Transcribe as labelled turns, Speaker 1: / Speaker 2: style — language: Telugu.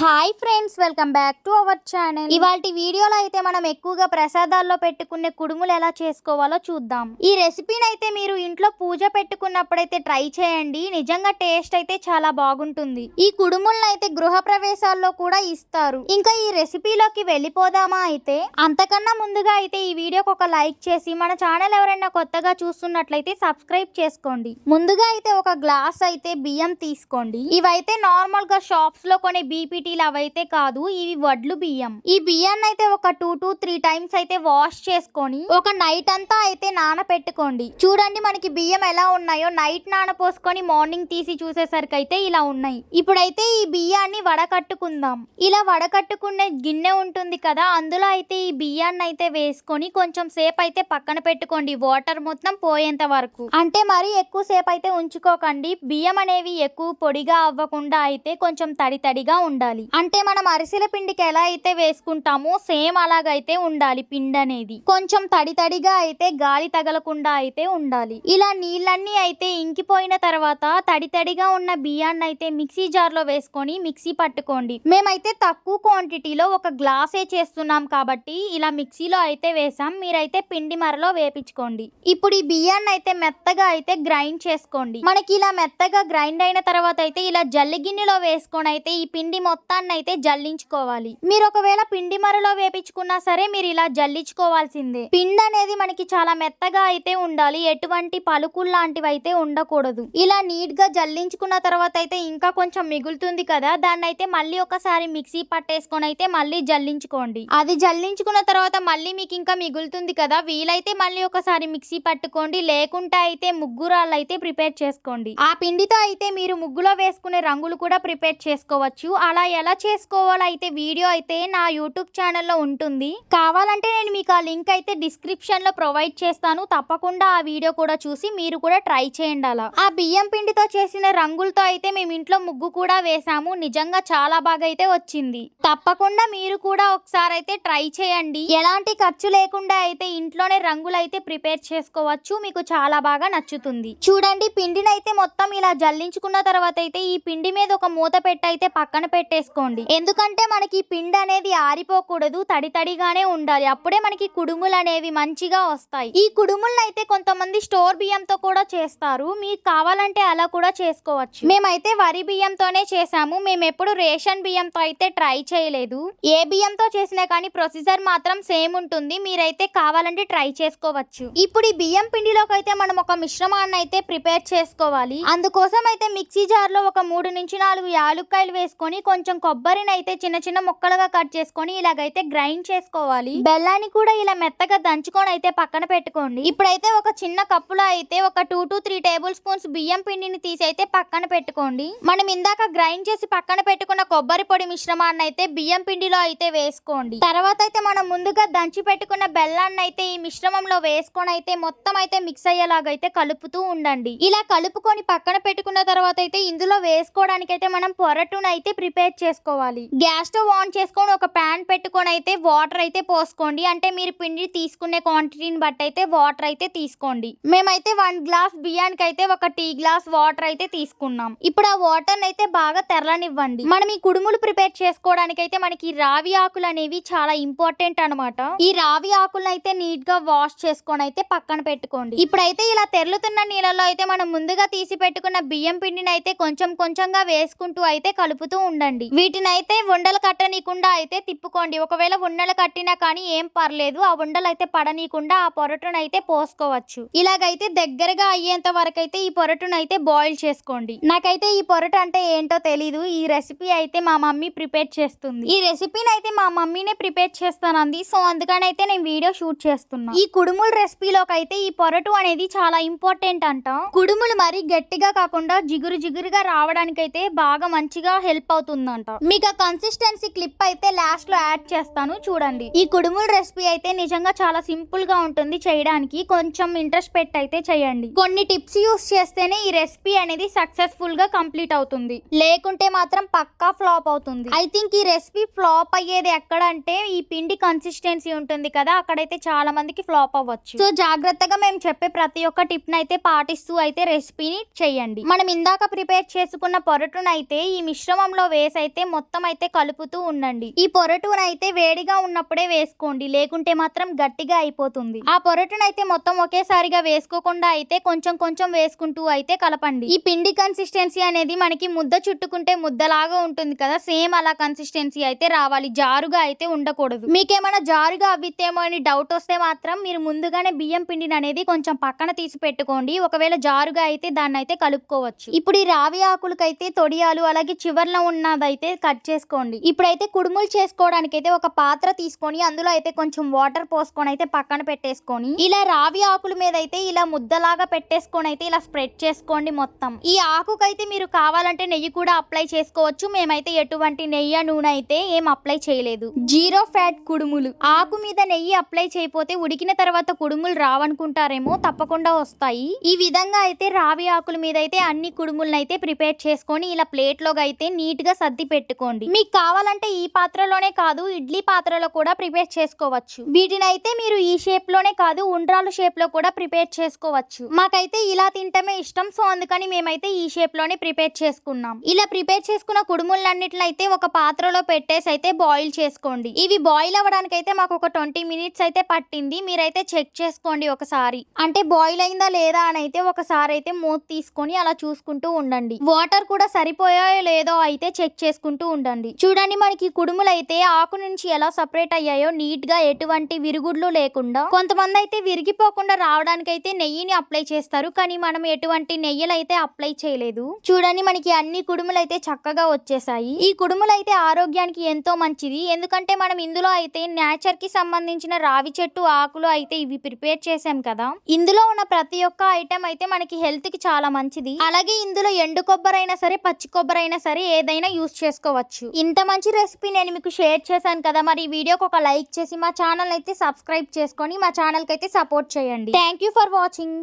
Speaker 1: Hi friends welcome back to our channel ఇవాళ వీడియోలో అయితే మనం ఎక్కువగా ప్రసాదాల్లో పెట్టుకునే కుడుములు ఎలా చేసుకోవాలో చూద్దాం. ఈ రెసిపీని అయితే మీరు ఇంట్లో పూజ పెట్టుకున్నప్పుడైతే ట్రై చేయండి. నిజంగా టేస్ట్ అయితే చాలా బాగుంటుంది. ఈ కుడుములను అయితే గృహ ప్రవేశాల్లో కూడా ఇస్తారు. ఇంకా ఈ రెసిపీలోకి వెళ్ళిపోదామా అయితే అంతకన్నా ముందుగా అయితే ఈ వీడియోకి ఒక లైక్ చేసి మన ఛానల్ ఎవరైనా కొత్తగా చూస్తున్నట్లయితే సబ్స్క్రైబ్ చేసుకోండి. ముందుగా అయితే ఒక గ్లాస్ అయితే బియ్యం తీసుకోండి. ఇవైతే నార్మల్గా షాప్స్లో కొనే బీపీటీలు అవైతే కాదు. ఇవి వడ్లు బియ్యం. ఈ బియ్యాన్ని అయితే ఒక టూ టు త్రీ టైమ్స్ అయితే వాష్ చేసుకొని ఒక నైట్ అంతా అయితే నానపెట్టుకోండి. చూడండి మనకి బియ్యం ఎలా ఉన్నాయో. నైట్ నానపోసుకొని మార్నింగ్ తీసి చూసేసరికి అయితే ఇలా ఉన్నాయి. ఇప్పుడైతే ఈ బియ్యాన్ని వడకట్టుకుందాం. ఇలా వడకట్టుకునే గిన్నె ఉంటుంది కదా అందులో అయితే ఈ బియ్యాన్ని అయితే వేసుకొని కొంచెం సేపు అయితే పక్కన పెట్టుకోండి. వాటర్ మొత్తం పోయేంత వరకు. అంటే మరి ఎక్కువ సేపు అయితే ఉంచుకోకండి. బియ్యం అనేవి ఎక్కువ పొడిగా అవ్వకుండా అయితే కొంచెం తడి తడిగా ఉండాలి. అంటే మనం అరిసెల పిండికి ఎలా అయితే వేసుకుంటామో సేమ్ అలాగైతే ఉండాలి పిండి అనేది కొంచెం తడి తడిగా అయితే గాలి తగలకుండా అయితే ఉండాలి. ఇలా నీళ్ళన్నీ అయితే ఇంకిపోయిన తర్వాత తడి తడిగా ఉన్న బియ్యాన్ని అయితే మిక్సీ జార్లో వేసుకొని మిక్సీ పట్టుకోండి. మేమైతే తక్కువ క్వాంటిటీలో ఒక గ్లాసే చేస్తున్నాం కాబట్టి ఇలా మిక్సీలో అయితే వేసాం. మీరైతే పిండి మరలో వేపించుకోండి. ఇప్పుడు ఈ బియ్యాన్ని అయితే మెత్తగా అయితే గ్రైండ్ చేసుకోండి. మనకి ఇలా మెత్తగా గ్రైండ్ అయిన తర్వాత అయితే ఇలా జల్లి గిన్నెలో వేసుకొని అయితే ఈ పిండి మొత్తం మొత్తాన్ని అయితే జల్లించుకోవాలి. మీరు ఒకవేళ పిండి మరలో వేపించుకున్నా సరే మీరు ఇలా జల్లించుకోవాల్సిందే. పిండి అనేది మనకి చాలా మెత్తగా అయితే ఉండాలి. ఎటువంటి పలుకులు లాంటివి అయితే ఉండకూడదు. ఇలా నీట్గా జల్లించుకున్న తర్వాత అయితే ఇంకా కొంచెం మిగులుతుంది కదా దాన్ని అయితే మళ్ళీ ఒకసారి మిక్సీ పట్టేసుకొని అయితే మళ్ళీ జల్లించుకోండి. అది జల్లించుకున్న తర్వాత మళ్ళీ మీకు ఇంకా మిగులుతుంది కదా వీలైతే మళ్ళీ ఒకసారి మిక్సీ పట్టుకోండి. లేకుంటే అయితే ముగ్గురాళ్ళు అయితే ప్రిపేర్ చేసుకోండి. ఆ పిండితో అయితే మీరు ముగ్గులో వేసుకునే రంగులు కూడా ప్రిపేర్ చేసుకోవచ్చు. అలా ఎలా చేసుకోవాలో అయితే వీడియో అయితే నా యూట్యూబ్ ఛానల్లో ఉంటుంది. కావాలంటే నేను మీకు ఆ లింక్ అయితే డిస్క్రిప్షన్లో ప్రొవైడ్ చేస్తాను. తప్పకుండా ఆ వీడియో కూడా చూసి మీరు కూడా ట్రై చేయండి అలా. ఆ బియ్యం పిండితో చేసిన రంగులతో అయితే మేము ఇంట్లో ముగ్గు కూడా వేసాము. నిజంగా చాలా బాగా అయితే వచ్చింది. తప్పకుండా మీరు కూడా ఒకసారి అయితే ట్రై చేయండి. ఎలాంటి ఖర్చు లేకుండా అయితే ఇంట్లోనే రంగులు అయితే ప్రిపేర్ చేసుకోవచ్చు. మీకు చాలా బాగా నచ్చుతుంది. చూడండి పిండిని అయితే మొత్తం ఇలా జల్లించుకున్న తర్వాత అయితే ఈ పిండి మీద ఒక మూత పెట్టి అయితే పక్కన వేసుకోండి. ఎందుకంటే మనకి ఈ పిండి అనేది ఆరిపోకూడదు తడి తడిగానే ఉండాలి. అప్పుడే మనకి కుడుములు అనేవి మంచిగా వస్తాయి. ఈ కుడుములను అయితే కొంతమంది స్టోర్ బియ్యంతో కూడా చేస్తారు. మీకు కావాలంటే అలా కూడా చేసుకోవచ్చు. మేమైతే వరి బియ్యంతోనే చేసాము మేము ఎప్పుడు రేషన్ బియ్యంతో అయితే ట్రై చేయలేదు. ఏ బియ్యంతో చేసినా కానీ ప్రొసీజర్ మాత్రం సేమ్ ఉంటుంది. మీరైతే కావాలంటే ట్రై చేసుకోవచ్చు. ఇప్పుడు ఈ బియ్యం పిండిలోకి అయితే మనం ఒక మిశ్రమాన్ని అయితే ప్రిపేర్ చేసుకోవాలి. అందుకోసం అయితే మిక్సీ జార్లో ఒక మూడు నుంచి నాలుగు యాలుక్కాయలు వేసుకొని కొంచెం కొంచెం కొబ్బరిని అయితే చిన్న చిన్న ముక్కలుగా కట్ చేసుకొని ఇలాగైతే గ్రైండ్ చేసుకోవాలి. బెల్లాన్ని కూడా ఇలా మెత్తగా దంచుకొని అయితే పక్కన పెట్టుకోండి. ఇప్పుడైతే ఒక చిన్న కప్పులో అయితే ఒక two to three tablespoons బియ్యం పిండిని తీసి అయితే పక్కన పెట్టుకోండి. మనం ఇందాక గ్రైండ్ చేసి పక్కన పెట్టుకున్న కొబ్బరి పొడి మిశ్రమాన్ని అయితే బియ్యం పిండిలో అయితే వేసుకోండి. తర్వాత అయితే మనం ముందుగా దంచి పెట్టుకున్న బెల్లాన్ని అయితే ఈ మిశ్రమంలో వేసుకొని అయితే మొత్తం అయితే మిక్స్ అయ్యేలాగా అయితే కలుపుతూ ఉండండి. ఇలా కలుపుకొని పక్కన పెట్టుకున్న తర్వాత అయితే ఇందులో వేసుకోవడానికి అయితే మనం పొరటును అయితే ప్రిపేర్ చేసుకోవాలి. గ్యాస్ స్టవ్ ఆన్ చేసుకొని ఒక ప్యాన్ పెట్టుకొని అయితే వాటర్ అయితే పోసుకోండి. అంటే మీరు పిండి తీసుకునే క్వాంటిటీని బట్టి అయితే వాటర్ అయితే తీసుకోండి. మేమైతే వన్ గ్లాస్ బియ్యానికి అయితే ఒక టీ గ్లాస్ వాటర్ అయితే తీసుకున్నాం. ఇప్పుడు ఆ వాటర్ అయితే బాగా తెరలనివ్వండి. మనం ఈ కుడుములు ప్రిపేర్ చేసుకోవడానికి అయితే మనకి రావి ఆకులు అనేవి చాలా ఇంపార్టెంట్ అన్నమాట. ఈ రావి ఆకులను అయితే నీట్గా వాష్ చేసుకొని అయితే పక్కన పెట్టుకోండి. ఇప్పుడైతే ఇలా తెరులుతున్న నీళ్ళలో అయితే మనం ముందుగా తీసి పెట్టుకున్న బియ్యం పిండిని అయితే కొంచెం కొంచెంగా వేసుకుంటూ అయితే కలుపుతూ ఉండండి. వీటిని అయితే ఉండలు కట్టనీయకుండా అయితే తిప్పుకోండి. ఒకవేళ ఉండలు కట్టినా కానీ ఏం పర్లేదు. ఆ ఉండలు అయితే పడనీయకుండా ఆ పొరటును అయితే పోసుకోవచ్చు. ఇలాగైతే దగ్గరగా అయ్యేంత వరకు అయితే ఈ పొరటును అయితే బాయిల్ చేసుకోండి. నాకైతే ఈ పొరట అంటే ఏంటో తెలీదు. ఈ రెసిపీ అయితే మా మమ్మీ ప్రిపేర్ చేస్తుంది. ఈ రెసిపీని అయితే మా మమ్మీనే ప్రిపేర్ చేస్తానంది. సో అందుకని అయితే నేను వీడియో షూట్ చేస్తున్నా. ఈ కుడుముల రెసిపీలోకి అయితే ఈ పొరటు అనేది చాలా ఇంపార్టెంట్ అంట. కుడుములు మరి గట్టిగా కాకుండా జిగురు జిగురుగా రావడానికి అయితే బాగా మంచిగా హెల్ప్ అవుతుందంట. మీకు కన్సిస్టెన్సీ క్లిప్ అయితే లాస్ట్లో యాడ్ చేస్తాను చూడండి. ఈ కుడుముల రెసిపీ అయితే నిజంగా చాలా సింపుల్గా ఉంటుంది చేయడానికి. కొంచెం ఇంట్రెస్ట్ పెట్టి అయితే చేయండి. కొన్ని టిప్స్ యూస్ చేస్తేనే ఈ రెసిపీ అనేది సక్సెస్ఫుల్గా కంప్లీట్ అవుతుంది. లేకుంటే మాత్రం పక్కా ఫ్లాప్ అవుతుంది. ఐ థింక్ ఈ రెసిపీ ఫ్లాప్ అయ్యేది ఎక్కడంటే ఈ పిండి కన్సిస్టెన్సీ ఉంటుంది కదా అక్కడైతే చాలా మందికి ఫ్లాప్ అవ్వచ్చు. సో జాగ్రత్తగా మేము చెప్పే ప్రతి ఒక్క టిప్ అయితే పాటిస్తూ అయితే రెసిపీని చేయండి. మనం ఇందాక ప్రిపేర్ చేసుకున్న పొరటునైతే ఈ మిశ్రమంలో వేసి అయితే మొత్తం అయితే కలుపుతూ ఉండండి. ఈ పొరటును అయితే వేడిగా ఉన్నప్పుడే వేసుకోండి. లేకుంటే మాత్రం గట్టిగా అయిపోతుంది. ఆ పొరటును అయితే మొత్తం ఒకేసారిగా వేసుకోకుండా అయితే కొంచెం కొంచెం వేసుకుంటూ అయితే కలపండి. ఈ పిండి కన్సిస్టెన్సీ అనేది మనకి ముద్ద చుట్టుకుంటే ముద్దలాగా ఉంటుంది కదా. సేమ్ అలా కన్సిస్టెన్సీ అయితే రావాలి. జారుగా అయితే ఉండకూడదు. మీకేమైనా జారుగా అవ్వితేమో అని డౌట్ వస్తే మాత్రం మీరు ముందుగానే బియ్యం పిండిని అనేది కొంచెం పక్కన తీసి పెట్టుకోండి. ఒకవేళ జారుగా అయితే దాన్ని అయితే కలుపుకోవచ్చు. ఇప్పుడు ఈ రావి ఆకులకైతే తొడియాలు అలాగే చివర్లో అయితే కట్ చేసుకోండి. ఇప్పుడైతే కుడుములు చేసుకోవడానికి అయితే ఒక పాత్ర తీసుకొని అందులో అయితే కొంచెం వాటర్ పోసుకొని అయితే పక్కన పెట్టేసుకొని ఇలా రావి ఆకుల మీద అయితే ఇలా ముద్దలాగా పెట్టేసుకొని అయితే ఇలా స్ప్రెడ్ చేసుకోండి మొత్తం. ఈ ఆకుకైతే మీరు కావాలంటే నెయ్యి కూడా అప్లై చేసుకోవచ్చు. మేమైతే ఎటువంటి నెయ్యి నూనె అయితే ఏం అప్లై చేయలేదు. జీరో ఫ్యాట్ కుడుములు. ఆకు మీద నెయ్యి అప్లై చేయకపోతే ఉడికిన తర్వాత కుడుములు రావనుకుంటారేమో తప్పకుండా వస్తాయి. ఈ విధంగా అయితే రావి ఆకుల మీద అయితే అన్ని కుడుములను అయితే ప్రిపేర్ చేసుకొని ఇలా ప్లేట్లోకి అయితే నీట్గా సర్ది పెట్టుకోండి. మీకు కావాలంటే ఈ పాత్రలోనే కాదు ఇడ్లీ పాత్రలో కూడా ప్రిపేర్ చేసుకోవచ్చు. వీటిని అయితే మీరు ఈ షేప్లోనే కాదు ఉండ్రాలు షేప్లో కూడా ప్రిపేర్ చేసుకోవచ్చు. మాకైతే ఇలా తింటమే ఇష్టం సో అందుకని మేమైతే ఈ షేప్లోనే ప్రిపేర్ చేసుకున్నాం. ఇలా ప్రిపేర్ చేసుకున్న కుడుములన్నిటిని అయితే ఒక పాత్రలో పెట్టేసి అయితే బాయిల్ చేసుకోండి. ఇవి బాయిల్ అవ్వడానికి అయితే మాకు ఒక ట్వంటీ మినిట్స్ అయితే పట్టింది. మీరైతే చెక్ చేసుకోండి ఒకసారి. అంటే బాయిల్ అయిందా లేదా అని అయితే ఒకసారి అయితే మూత తీసుకొని అలా చూసుకుంటూ ఉండండి. వాటర్ కూడా సరిపోయాయో లేదో అయితే చెక్ చేసుకుంటూ ఉండండి. చూడండి మనకి కుడుములు అయితే ఆకు నుంచి ఎలా సపరేట్ అయ్యాయో నీట్గా ఎటువంటి విరుగుడ్లు లేకుండా కొంతమంది అయితే విరిగిపోకుండా రావడానికి అయితే నెయ్యిని అప్లై చేస్తారు. కానీ మనం ఎటువంటి నెయ్యిలు అయితే అప్లై చేయలేదు. చూడండి మనకి అన్ని కుడుములు అయితే చక్కగా వచ్చేసాయి. ఈ కుడుములు అయితే ఆరోగ్యానికి ఎంతో మంచిది. ఎందుకంటే మనం ఇందులో అయితే నేచర్కి సంబంధించిన రావి చెట్టు ఆకులు అయితే ఇవి ప్రిపేర్ చేసాం కదా. ఇందులో ఉన్న ప్రతి ఒక్క ఐటెం అయితే మనకి హెల్త్కి చాలా మంచిది. అలాగే ఇందులో ఎండు కొబ్బరి అయినా సరే పచ్చి కొబ్బరి అయినా సరే ఏదైనా యూస్ చేసుకోవచ్చు. ఇంత మంచి రెసిపీ నేను మీకు షేర్ చేశాను కదా మరి ఈ వీడియోకి ఒక లైక్ చేసి మా ఛానల్ అయితే సబ్స్క్రైబ్ చేసుకొని మా ఛానల్కి అయితే సపోర్ట్ చేయండి. Thank you for watching